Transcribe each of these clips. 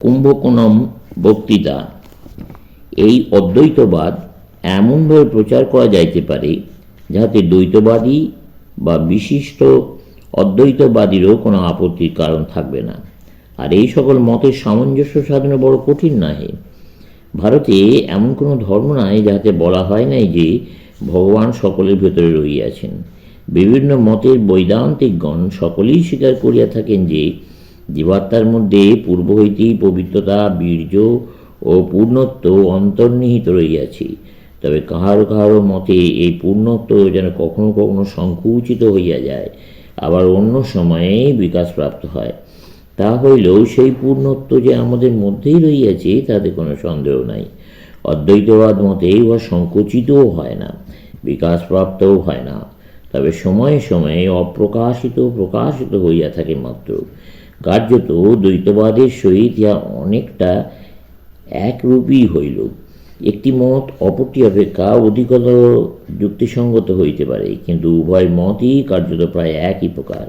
কুম্ভকোণম বক্তৃতা। এই অদ্বৈতবাদ এমনভাবে প্রচার করা যাইতে পারে, যাহাতে দ্বৈতবাদী বা বিশিষ্ট অদ্বৈতবাদীরও কোনো আপত্তির কারণ থাকবে না। আর এই সকল মতের সামঞ্জস্য সাধনে বড় কঠিন নহে। ভারতে এমন কোনো ধর্ম নাই যাহাতে বলা হয় নাই যে ভগবান সকলের ভেতরে রহিয়াছেন। বিভিন্ন মতের বৈদান্তিকগণ সকলেই স্বীকার করিয়া থাকেন যে জীবাত্মার মধ্যে পূর্ব হইতেই পবিত্রতা, বীর্য ও পূর্ণত্ব অন্তর্নিহিত রহিয়াছে। তবে কাহারো কাহারো মতে এই পূর্ণত্ব যেন কখনো কখনো সংকুচিত হইয়া যায়, আবার অন্য সময়ে বিকাশপ্রাপ্ত হয়। তা হইলেও সেই পূর্ণত্ব যে আমাদের মধ্যেই রহিয়াছে, তাতে কোনো সন্দেহ নাই। অদ্বৈতবাদ মতে উহা সংকুচিতও হয় না বিকাশপ্রাপ্তও হয় না। তবে সময়ে সময়ে অপ্রকাশিত, প্রকাশিত হইয়া থাকে মাত্র। কার্যত দ্বৈতবাদের সহিত ইহা অনেকটা একরূপই হইল। একটি মত অপরটি অপেক্ষা অধিকতর যুক্তিসঙ্গত হইতে পারে, কিন্তু উভয় মতই কার্যত প্রায় একই প্রকার।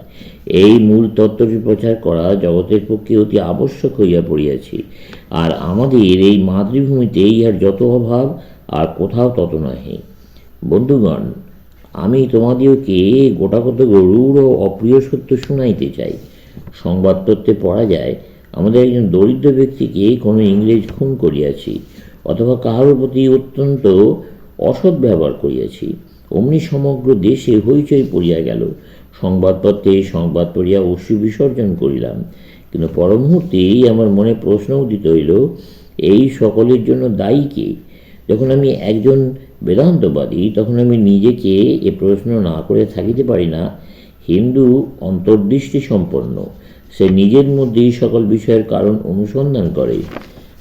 এই মূল তত্ত্বটি প্রচার করা জগতের পক্ষে অতি আবশ্যক হইয়া পড়িয়াছে, আর আমাদের এই মাতৃভূমিতে ইহার যত অভাব, আর কোথাও তত নহে। বন্ধুগণ, আমি তোমাদিওকে গোটাকত গরুর ও অপ্রিয় সত্য শুনাইতে চাই। সংবাদপত্রে পড়া যায়, আমাদের একজন দরিদ্র ব্যক্তিকে কোনো ইংরেজ খুন করিয়াছি অথবা কাহারও প্রতি অত্যন্ত অসৎ ব্যবহার করিয়াছি। অমনি সমগ্র দেশে হইচই পড়িয়া গেল। সংবাদপত্রে এই সংবাদ পড়িয়া অশ্রু বিসর্জন করিলাম। কিন্তু পরমুহূর্তেই আমার মনে প্রশ্ন উদিত হইল, এই সকলের জন্য দায়ী কে? যখন আমি একজন বেদান্তবাদী, তখন আমি নিজেকে এ প্রশ্ন না করে থাকিতে পারি না। হিন্দু অন্তর্দৃষ্টি সম্পন্ন সে নিজের মধ্যেই সকল বিষয়ের কারণ অনুসন্ধান করে।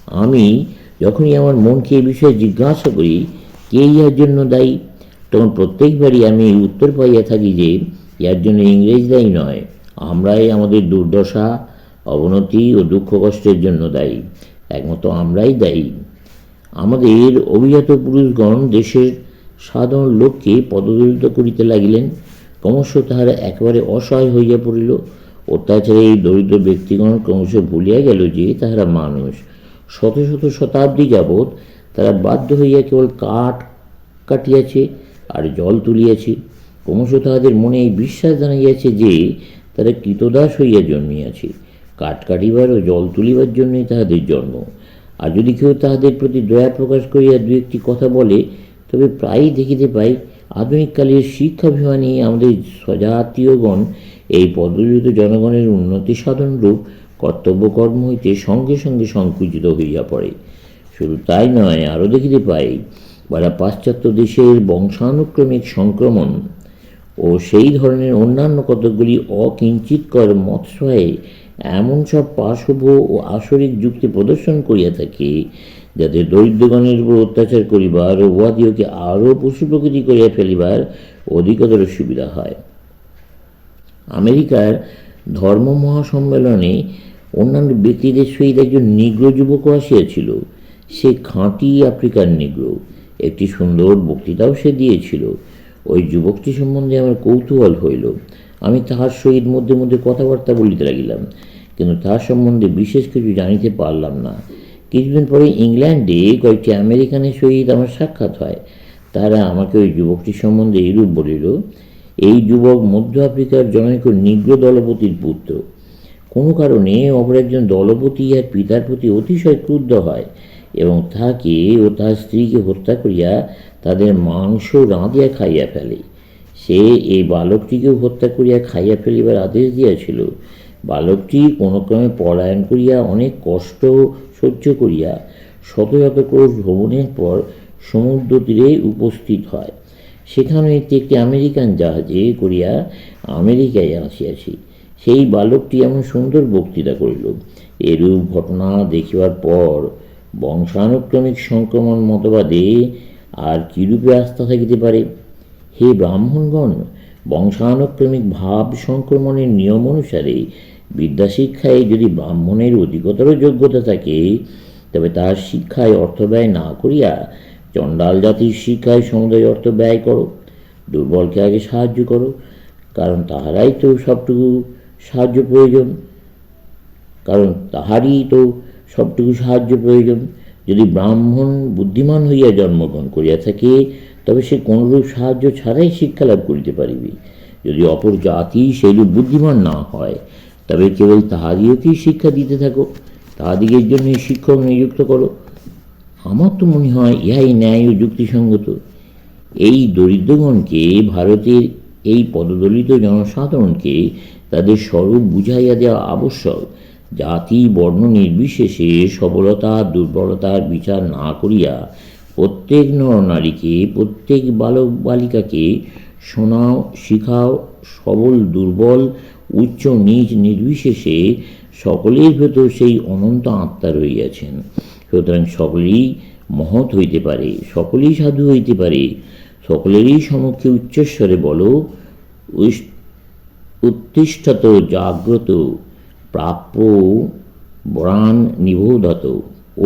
আমি যখনই আমার মনকে এই বিষয়ে জিজ্ঞাসা করি, কে ইহার জন্য দায়ী? তখন প্রত্যেকবারই আমি উত্তর পাইয়া থাকি যে, ইহার জন্য ইংরেজ দায়ী নয়। আমরাই আমাদের দুর্দশা, অবনতি ও দুঃখ কষ্টের জন্য দায়ী। একমাত্র আমরাই দায়ী। আমাদের অভিজাত পুরুষগণ দেশের সাধারণ লোককে পদদলিত করিতে লাগিলেন। ক্রমশ তাহারা একেবারে অসহায় হইয়া পড়িল। অত্যাচারে এই দরিদ্র ব্যক্তিগণ ক্রমশ ভুলিয়া গেল যে তাহারা মানুষ। শত শত শতাব্দী যাবৎ তারা বাধ্য হইয়া কেবল কাঠ কাটিয়াছে আর জল তুলিয়াছে। ক্রমশ তাহাদের মনে এই বিশ্বাস জানাইয়াছে যে তারা কৃতদাস হইয়া জন্মিয়াছে। কাঠ কাটিবার ও জল তুলিবার জন্যই তাহাদের জন্ম। আর যদি কেউ তাহাদের প্রতি দয়া প্রকাশ করিয়া দু একটি কথা বলে, তবে প্রায়ই দেখিতে পাই আধুনিককালের শিক্ষাভিমানী আমাদের স্বজাতীয়গণ এই পদবিত জনগণের উন্নতি সাধনরূপ কর্তব্যকর্ম হইতে সঙ্গে সঙ্গে সংকুচিত হইয়া পড়ে। শুধু তাই নয়, আরও দেখিতে পাই যারা পাশ্চাত্য দেশের বংশানুক্রমিক সংক্রমণ ও সেই ধরনের অন্যান্য কতকগুলি অকিঞ্চিতকর মৎসয়ে এমন সব পাশব ও আসরিক যুক্তি প্রদর্শন করিয়া থাকে, যাতে দরিদ্রগণের উপর অত্যাচার করিবার ও উহাদিওকে আরও পশু প্রকৃতি করিয়া ফেলিবার অধিকতর সুবিধা হয়। আমেরিকার ধর্ম মহাসম্মেলনে অন্যান্য ব্যক্তিদের সহিত একজন নিগ্র যুবকও আসিয়াছিল। সে খাঁটি আফ্রিকার নিগ্র। একটি সুন্দর বক্তৃতাও সে দিয়েছিল। ওই যুবকটি সম্বন্ধে আমার কৌতূহল হইল। আমি তাহার সহিত মধ্যে মধ্যে কথাবার্তা বলিতে লাগিলাম, কিন্তু তাহার সম্বন্ধে বিশেষ কিছু জানিতে পারলাম না। কিছুদিন পরে ইংল্যান্ডে কয়েকটি আমেরিকানের সহিত আমার সাক্ষাৎ হয়। তারা আমাকে ওই যুবকটির সম্বন্ধে এইরূপ বলিল এই যুবক মধ্য আফ্রিকার জনৈক নিগ্র দলপতির পুত্র। কোনো কারণে অপর একজন দলপতি আর পিতার প্রতি অতিশয় ক্রুদ্ধ হয় এবং তাহাকে ও তাহার স্ত্রীকে হত্যা করিয়া তাদের মাংস রাঁধিয়া খাইয়া ফেলে। সে এই বালকটিকেও হত্যা করিয়া খাইয়া ফেলিবার আদেশ দিয়াছিল। বালকটি কোনো ক্রমে পলায়ন করিয়া অনেক কষ্ট সহ্য করিয়া শত শত ক্রোশ ভ্রমণের পর সমুদ্র তীরে উপস্থিত হয়। সেখানে হইতে একটি আমেরিকান জাহাজে করিয়া আমেরিকায় আসিয়াছি। সেই বালকটি এমন সুন্দর বক্তৃতা করিল। এরূপ ঘটনা দেখিবার পর বংশানুক্রমিক সংক্রমণ মতবাদে আর কিরূপে আস্থা থাকিতে পারে? হে ব্রাহ্মণগণ, বংশানুক্রমিক ভাব সংক্রমণের নিয়ম অনুসারে বিদ্যাশিক্ষায় যদি ব্রাহ্মণের অধিকতর যোগ্যতা থাকে, তবে তার শিক্ষায় অর্থ ব্যয় না করিয়া চণ্ডাল জাতির শিক্ষায় সমুদয় অর্থ ব্যয় করো, দুর্বলকে আগে সাহায্য করো, কারণ তাহারাই তো সবটুকু সাহায্য প্রয়োজন। কারণ তাহারই তো সবটুকু সাহায্য প্রয়োজন। যদি ব্রাহ্মণ বুদ্ধিমান হইয়া জন্মগ্রহণ করিয়া থাকে, তবে সে কোনরূপ সাহায্য ছাড়াই শিক্ষা লাভ করিতে পারিবে। যদি অপর জাতি সেইরূপ বুদ্ধিমান না হয়, তবে কেবল তাহাদিওকেই শিক্ষা দিতে থাকো। তাহাদিগের জন্য শিক্ষক নিযুক্ত করো। আমার তো মনে হয় ইহাই ন্যায় ও যুক্তিসঙ্গত। এই দরিদ্রগণকে, ভারতের এই পদদলিত জনসাধারণকে তাদের স্বরূপ বুঝাইয়া দেওয়া আবশ্যক। জাতি, বর্ণ নির্বিশেষে সবলতা, দুর্বলতার বিচার না করিয়া প্রত্যেক নরনারীকে, প্রত্যেক বালক বালিকাকে শোনাও, শিখাও, সবল, দুর্বল, উচ্চ, নিচ, নির্বিশেষে সকলের ভেতর সেই অনন্ত আত্মা রইয়াছেন সুতরাং সকলেই মহৎ হইতে পারে, সকলেই সাধু হইতে পারে। সকলেরই সমক্ষে উচ্চস্বরে বলো উত্তিষ্ঠত, জাগ্রত, প্রাপ্য বরান নিবোধত।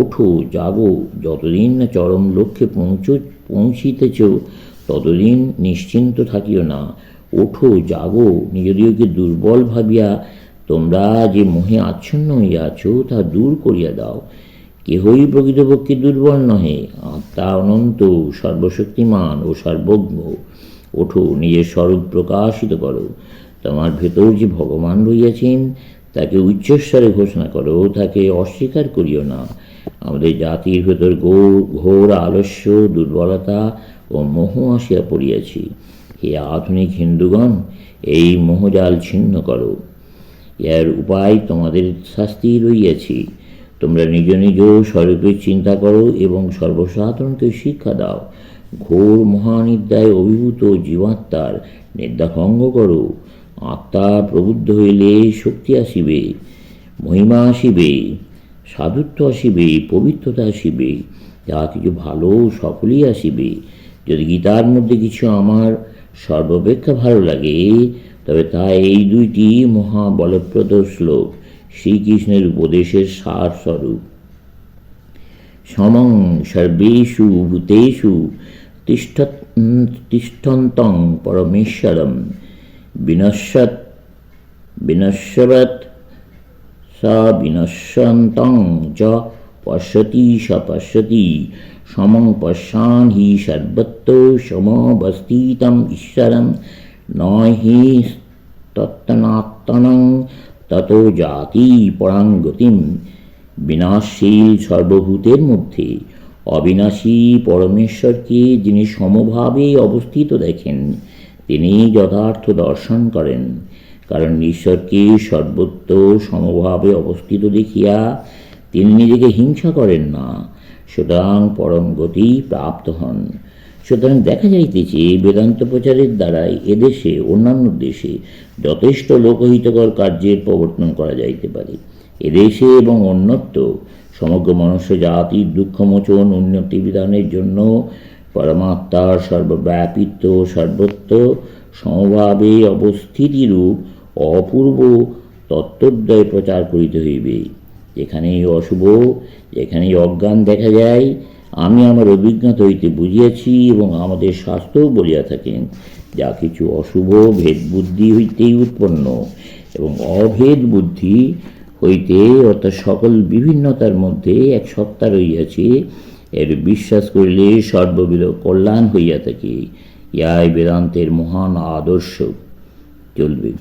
ওঠো, জাগো, যতদিন না চরম লক্ষ্যে পৌঁছ, পৌঁছিতেছ, ততদিন নিশ্চিন্ত থাকিও না। ওঠো, জাগো নিজদিওকে দুর্বল ভাবিয়া তোমরা যে মোহে আচ্ছন্ন হইয়া আছো, তা দূর করিয়া দাও। কেহই প্রকৃতপক্ষে দুর্বল নহে। আত্মা অনন্ত, সর্বশক্তিমান ও সর্বজ্ঞ। ওঠো, নিজের স্বরূপ প্রকাশিত করো। তোমার ভেতর যে ভগবান রইয়াছেন তাকে উচ্চস্বরে ঘোষণা করো, তাকে অস্বীকার করিও না। আমাদের জাতির ভেতর ঘোর ঘোর আলস্য, দুর্বলতা ও মোহ আসিয়া পড়িয়াছি। হে আধুনিক হিন্দুগণ, এই মোহজাল ছিন্ন করো। এর উপায় তোমাদের শাস্তি রইয়াছি তোমরা নিজ নিজ স্বরূপের চিন্তা করো এবং সর্বসাধারণকে শিক্ষা দাও। ঘোর মহানিদ্রায় অভিভূত জীবাত্মার নির্দাভঙ্গ করো। আত্মা প্রবুদ্ধ হইলে শক্তি আসিবে, মহিমা আসিবে, সাধুত্ব আসিবে, পবিত্রতা আসিবে, যা কিছু ভালো সকলেই আসিবে। যদি গীতার মধ্যে কিছু আমার সর্বাপেক্ষা ভালো লাগে, তবে তা এই দুইটি মহাবলপ্রদ শ্লোক। শ্রীকৃষ্ণের উপদেশের সার স্বরূপ সমং সর্বেষু ভূতেষু তিষ্ঠ তিষ্ঠন্তং পরমেশ্বরম। বিনশ্যত বিনশ্যবৎ স বিনশ্যন্তং চ পশ্যতি স পশ্যতি। সমং পশ্যান হি সর্বত্র সমবস্থিতম ঈশ্বরম। ন হি তত্তনাত্তনং তত জাতি পরাং গতিম বিনাশশীল সর্বভূতের মধ্যে অবিনাশী পরমেশ্বরকে যিনি সমভাবে অবস্থিত দেখেন, তিনি যথার্থ দর্শন করেন। কারণ ঈশ্বরকে সর্বত্র সমভাবে অবস্থিত দেখিয়া তিনি নিজেকে হিংসা করেন না, সুতরাং পরম গতি প্রাপ্ত হন। সুতরাং দেখা যাইতেছে বেদান্ত প্রচারের দ্বারাই এদেশে, অন্যান্য দেশে যথেষ্ট লোকহিতকর কার্যের প্রবর্তন করা যাইতে পারে। এদেশে এবং অন্যত্র সমগ্র মনুষ্য জাতির দুঃখমোচন উন্নতি বিধানের জন্য পরমাত্মার সর্বব্যাপিত্ব, সর্বত্র সমভাবে অবস্থিতিরূপ অপূর্ব তত্ত্বদ্বয় প্রচার করিতে হইবে। যেখানেই অশুভ, যেখানেই অজ্ঞান দেখা যায় আমি আমার অভিজ্ঞতা হইতে বুঝিয়াছি এবং আমাদের শাস্ত্রও বলিয়া থাকেন, যা কিছু অশুভ ভেদ বুদ্ধি হইতেই উৎপন্ন এবং অভেদ বুদ্ধি হইতে অর্থাৎ সকল বিভিন্নতার মধ্যে এক সত্তা রইয়াছে এর বিশ্বাস করিলে সর্ববিল কল্যাণ হইয়া থাকে। ইহাই বেদান্তের মহান আদর্শ। চলবে।